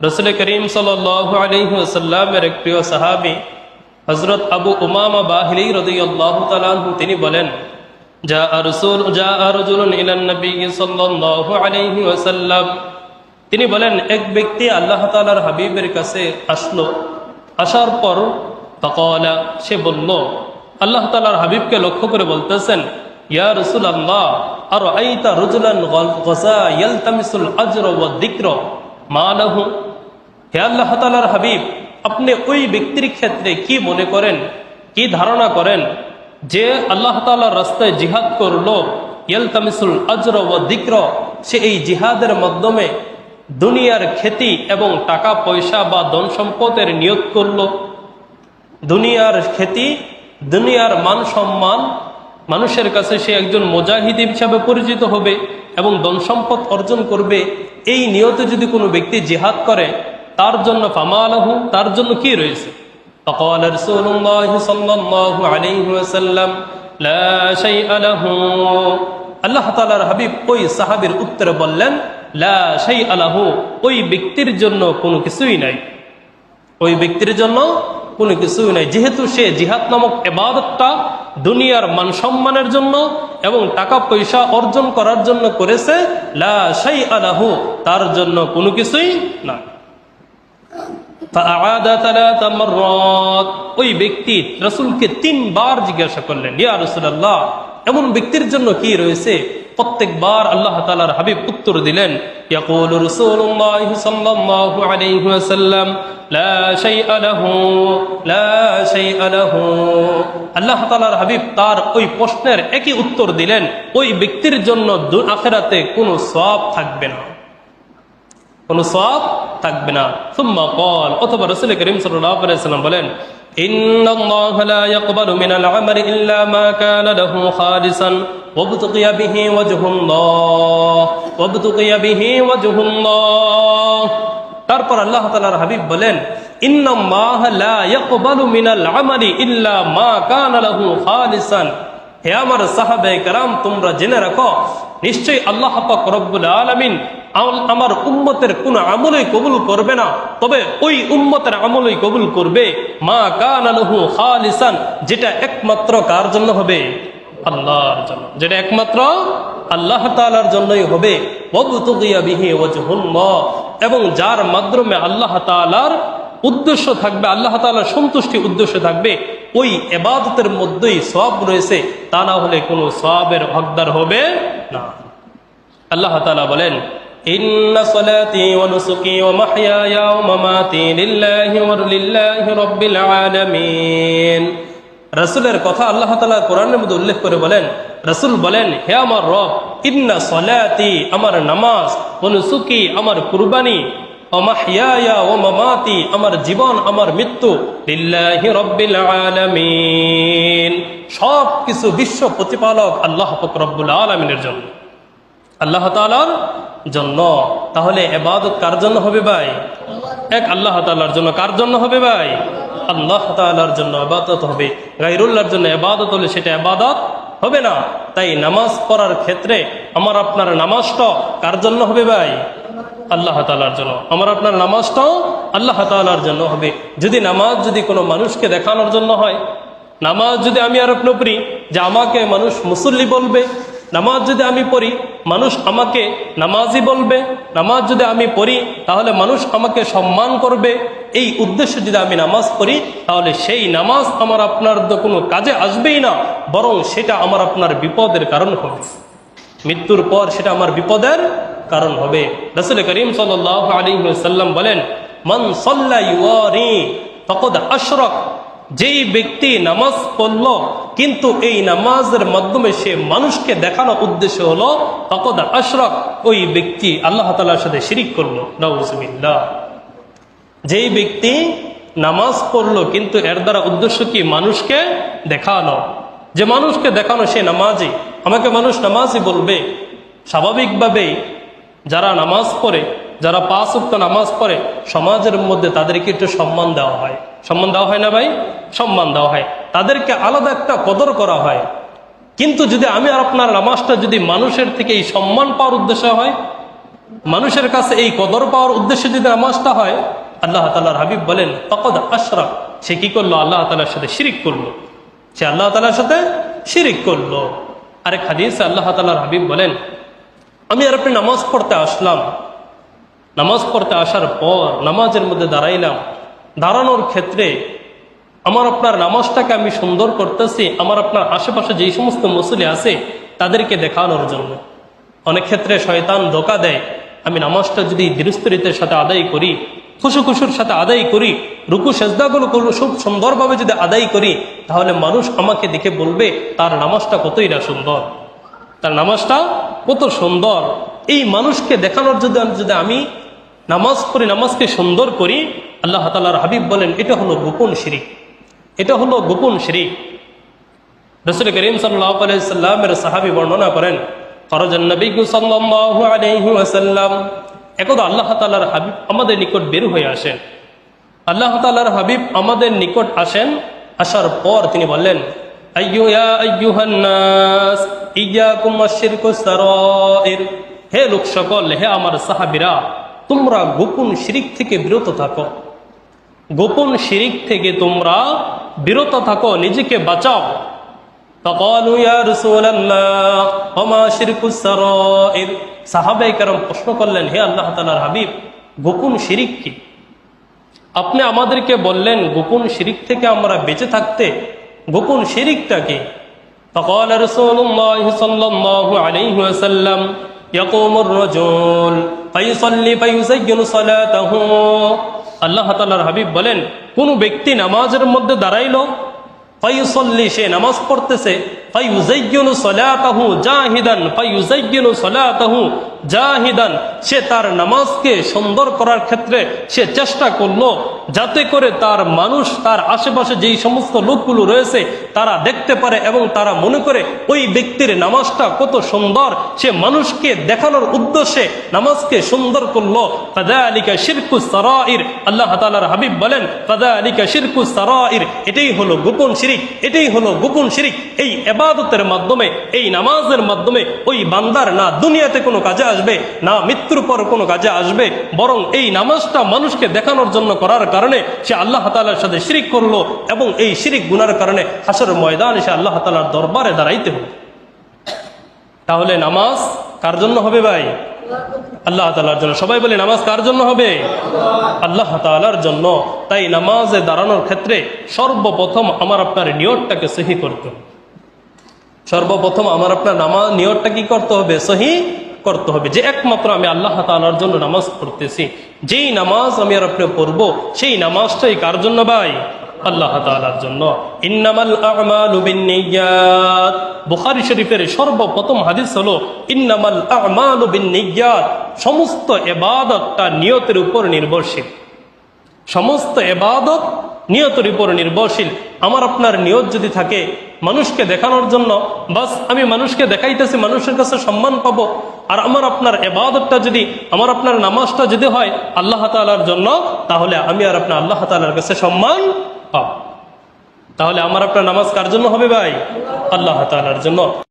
রসুল করিম সাল আলহিহাসাল্লামের এক প্রিয় সাহাবি হজরত আবু উমামা বাহিলি রদিয়াল্লাহু তিনি বলেন তিনি বলেন, এক ব্যক্তি আল্লাহ তাআলার হাবিবের কাছে আসলো, আসার পর তকলা সে বলল, আল্লাহ তাআলার হাবিবকে লক্ষ্য করে বলতেছেন, ইয়া রসুল আল্লাহ আর আইতা রজুলান মা লাহু হে আল্লাহ তাআলার হাবিব, আপনি ওই ব্যক্তির ক্ষেত্রে কি মনে করেন, কি ধারণা করেন যে আল্লাহ তাআলার রাস্তায় জিহাদ করল, ইয়ালতামিসুল আজর ও দিক্র সে এই জিহাদের মাধ্যমে দুনিয়ার খ্যাতি এবং টাকা, পয়সা বা ধন সম্পদের নিয়োগ করল? দুনিয়ার খ্যাতি, দুনিয়ার মান সম্মান, মানুষের কাছে সে একজন মুজাহিদ হিসাবে পরিচিত হবে। এবং ধন সম্পদ অর্জন করবে এই নিয়তে যদি কোনো ব্যক্তি জিহাদ করে তার জন্য ফামালাহু তার জন্য কি রয়েছে فقال رسول الله صلى الله عليه وسلم لا شيء له আল্লাহ তাআলার হাবিব ওই সাহাবীর উত্তরে বললেন লা শাই আলাহু ওই ব্যক্তির জন্য কোনো কিছুই নাই ওই ব্যক্তির জন্য কোনো কিছুই নাই। যেহেতু সে জিহাদ নামক এবাদতটা দুনিয়ার মান সম্মানের জন্য এবং টাকা পয়সা অর্জন করার জন্য করেছে, লা তার জন্য কোনো কিছুই না ওই ব্যক্তি রসুলকে তিনবার জিজ্ঞাসা করলেন, ইয়া রসুল্লাহ এমন ব্যক্তির জন্য কি রয়েছে? প্রত্যেকবার আল্লাহ তালার হাবিব উত্তর দিলেন يقول رسول الله صلى الله عليه وسلم لا شيء له لا شيء له আল্লাহ তালার হাবিব তার ওই প্রশ্নের একই উত্তর দিলেন ওই ব্যক্তির জন্য দু- আখেরাতে কোনো সব থাকবে না কোন সব থাকবে না সুম্মা কল অথবা রসুল করিম সাল্লাম বলেন إن الله لا يقبل من العمل إلا ما كان له خالصا وابتغي به وجه الله وابتغي به وجه الله তারপর আল্লাহ তাআলার হাবিব বলেন ইন্নাল্লাহ লা ইয়াকবালু মিনাল আমালি ইল্লা মা কানা লাহু খালিসান হে আমার সাহাবে কারাম তোমরা জেনে রাখো নিশ্চয়ই আল্লাহ পাক রব্বুল আলামিন আম- আমার উম্মতের কোন আমলই কবুল করবে না তবে ওই উম্মতের আমলই কবুল করবে মা কান আলহু খালিসান যেটা একমাত্র কার জন্য হবে আল্লাহর জন্য, যেটা একমাত্র আল্লাহ তাআলার জন্যই হবে। এবং যার মাধ্যমে আল্লাহ তাআলার উদ্দেশ্য থাকবে, আল্লাহ তাআলার সন্তুষ্টি উদ্দেশ্য থাকবে, ওই এবাদতের মধ্যেই সব রয়েছে, তা না হলে কোনো সবের হকদার হবে না। আল্লাহ তাআলা বলেন, ইন্না সলাতি ওয়া নুসুকি ওয়া মাহইয়ায়া ওয়া মামাতি লিল্লাহি রাসূলের কথা আল্লাহ তাআলা কোরআনের মধ্যে উল্লেখ করে বলেন, রাসূল বলেন, হে আমার রব, ইন্না সলাতি আমার নামাজ ওয়া নুসুকি আমার কুরবানি, ও মাহইয়ায়া ও মামাতি আমার জীবন, আমার মৃত্যু লিল্লাহি রাব্বিল আলামিন। সব কিছু বিশ্ব প্রতিপালক আল্লাহ রব্বুল আলামিনের জন্য। আল্লাহ তাআলার জন্য। তাহলে এবাদত কার জন্য হবে ভাই? এক আল্লাহ তাআলার জন্য কার জন্য হবে ভাই? আল্লাহ তাআলার জন্য ইবাদত হবে। গায়রুল্লাহর জন্য ইবাদত হলে সেটা ইবাদত হবে না। তাই নামাজ পড়ার ক্ষেত্রে আমার আপনার নামাজটা কার জন্য হবে ভাই? আল্লাহ তালার জন্য। আমার আপনার নামাজটাও আল্লাহ তালার জন্য হবে। যদি নামাজ যদি কোনো মানুষকে দেখানোর জন্য হয়, নামাজ যদি আমি আর আপনি পড়ি যে আমাকে মানুষ মুসল্লি বলবে, নামাজ যদি আমি পড়ি মানুষ আমাকে নামাজি বলবে, নামাজ যদি আমি পড়ি, তাহলে মানুষ আমাকে সম্মান করবে। এই উদ্দেশ্যে যদি আমি নামাজ পড়ি, তাহলে সেই নামাজ আমার আপনার তো কোনো কাজে আসবেই না, বরং সেটা আমার আপনার বিপদের কারণ হবে। মৃত্যুর পর সেটা আমার বিপদের কারণ হবে। রসুল করিম সাল আলী সাল্লাম বলেন, মন সাল্লাইওয়ারি ফকদ আশরক। যেই ব্যক্তি নামাজ পড়ল, কিন্তু এই নামাজের মাধ্যমে সে মানুষকে দেখানোর উদ্দেশ্য হলো, ফকদ আশরক ওই ব্যক্তি আল্লাহ তালার সাথে শিরিক করল। নজমিল্লা যেই ব্যক্তি নামাজ পড়ল, কিন্তু এর দ্বারা উদ্দেশ্য কি? মানুষকে দেখানো। যে মানুষকে দেখানো সে নামাজি। আমাকে মানুষ নামাজি বলবে। স্বাভাবিকভাবেই যারা নামাজ পড়ে যারা পাঁচ উক্ত নামাজ পড়ে, সমাজের মধ্যে তাদেরকে একটু সম্মান দেওয়া হয়। সম্মান দেওয়া হয় না ভাই? সম্মান দেওয়া হয়। তাদেরকে আলাদা একটা কদর করা হয়। কিন্তু যদি আমি আর আপনার নামাজটা যদি মানুষের থেকে এই সম্মান পাওয়ার উদ্দেশ্য হয়, মানুষের কাছে এই কদর পাওয়ার উদ্দেশ্যে যদি নামাজটা হয়, আল্লাহ তালার হাবিব বলেন তকদ আশরাফ সে কি করল? আল্লাহ তালার সাথে শিরিক করল। সে আল্লাহ তালার সাথে শিরিক করল। আরেক হাদিস আল্লাহ তালার হাবিব বলেন, আমি আর আপনি নামাজ পড়তে আসলাম। নামাজ পড়তে আসার পর নামাজের মধ্যে দাঁড়াইলাম। দাঁড়ানোর ক্ষেত্রে আমার আপনার নামাজটাকে আমি সুন্দর করতেছি, আমার আপনার আশেপাশে যেই সমস্ত মুসলি আছে তাদেরকে দেখানোর জন্য। অনেক ক্ষেত্রে শয়তান ধোকা দেয়, আমি নামাজটা যদি দৃস্তরিতের সাথে আদায় করি, খুশু খুশুর সাথে আদায় করি, রুকু সেজদাগুলো খুব সুন্দরভাবে যদি আদায় করি, তাহলে মানুষ আমাকে দেখে বলবে, তার নামাজটা কতই না সুন্দর। তার নামাজটা কত সুন্দর। এই মানুষকে দেখানোর যদি যদি আমি নামাজ পড়ি নামাজকে সুন্দর করি, আল্লাহ তালার হাবিব বলেন, এটা হলো গোপন শিরিক। এটা হলো গোপন শিরিক। রসুল করিম সাল্লামের সাহাবি বর্ণনা করেন হাবিব আমাদের নিকট হয়ে হাবিব আমাদের নিকট আসেন, আসার পর তিনি বললেন হে লোক সকল হে আমার সাহাবীরা তোমরা গোপন শিরিক থেকে বিরত থাকো গোপন শিরিক থেকে তোমরা বিরত থাকো নিজেকে বাঁচাও فقالوا يا رسول الله وما شرك السرائر সাহাবাই কারণ প্রশ্ন করলেন হে আল্লাহ তালার হাবিব গোপন শিরিক কি আপনি আমাদেরকে বললেন গোপন শিরিক থেকে আমরা বেঁচে থাকতে গোপন শিরিকটা কি فقال رسول الله صلى الله عليه وسلم يقوم الرجل فيصلي فيزين صلاته আল্লাহ তাআলার হাবিব বলেন, কোন ব্যক্তি নামাজের মধ্যে দাঁড়াইলো, ফাইসল্লি সে নামাজ পড়তেছে ফাইউজাইয়িনু সালাতাহু জাহিদান ফাইউজাইয়িনু সালাতাহু জাহিদান, সে তার নামাজকে সুন্দর করার ক্ষেত্রে সে চেষ্টা করল যাতে করে তার মানুষ, তার আশেপাশে যেই সমস্ত লোকগুলো রয়েছে, তারা দেখতে পারে এবং তারা মনে করে ওই ব্যক্তির নামাজটা কত সুন্দর। সে মানুষকে দেখানোর উদ্দেশ্যে নামাজকে সুন্দর করল। ফাদালিকা শিরকু সারাইর, আল্লাহ তাআলার হাবিব বলেন ফাদালিকা শিরকু সারাইর, এটাই হলো গোপন শিরিক, এটাই হলো গোপন শিরিক। এই এবাদতের মাধ্যমে, এই নামাজের মাধ্যমে ওই বান্দার না দুনিয়াতে কোনো কাজে আসবে, না মৃত্যুর পর কোনো কাজে আসবে, বরং এই নামাজটা মানুষকে দেখানোর জন্য করার কারণে সে আল্লাহ তাআলার সাথে শিরিক করল এবং এই শিরিক গুনার কারণে হাসর ময়দানে সে আল্লাহ তাআলার দরবারে দাঁড়াইতে হবে তাহলে নামাজ কার জন্য হবে ভাই? আল্লাহ তালার জন্য। সবাই বলে, নামাজ কার জন্য হবে? আল্লাহ তালার জন্য। তাই নামাজে দাঁড়ানোর ক্ষেত্রে সর্বপ্রথম আমার আপনার নিয়তটাকে সহি করতে হবে। সর্বপ্রথম আমার আপনার নামাজ, নিয়তটা কি করতে হবে? সহি করতে হবে। যে একমাত্র আমি আল্লাহ তালার জন্য নামাজ পড়তেছি, যেই নামাজ আমি আর আপনি পড়ব, সেই নামাজটাই কার জন্য ভাই? আল্লাহ তাআলার জন্য। ইন্নামাল আমালু বিন্নিয়াত। বুখারী শরীফের সর্বপ্রথম হাদিস হলো, ইন্নামাল আমালু বিন্নিয়াত। সমস্ত ইবাদতটা নিয়তের উপর নির্ভরশীল। সমস্ত এবাদত নিয়তের উপর নির্ভরশীল। আমার আপনার নিয়ত যদি থাকে মানুষকে দেখানোর জন্য, বাস আমি মানুষকে দেখাইতেছি, মানুষের কাছে সম্মান পাব। আর আমার আপনার এবাদতটা যদি, আমার আপনার নামাজটা যদি হয় আল্লাহ তালার জন্য, তাহলে আমি আর আপনার আল্লাহ তালার কাছে সম্মান পাব। তাহলে আমার আপনার নামাজ কার জন্য হবে ভাই? আল্লাহ তালার জন্য।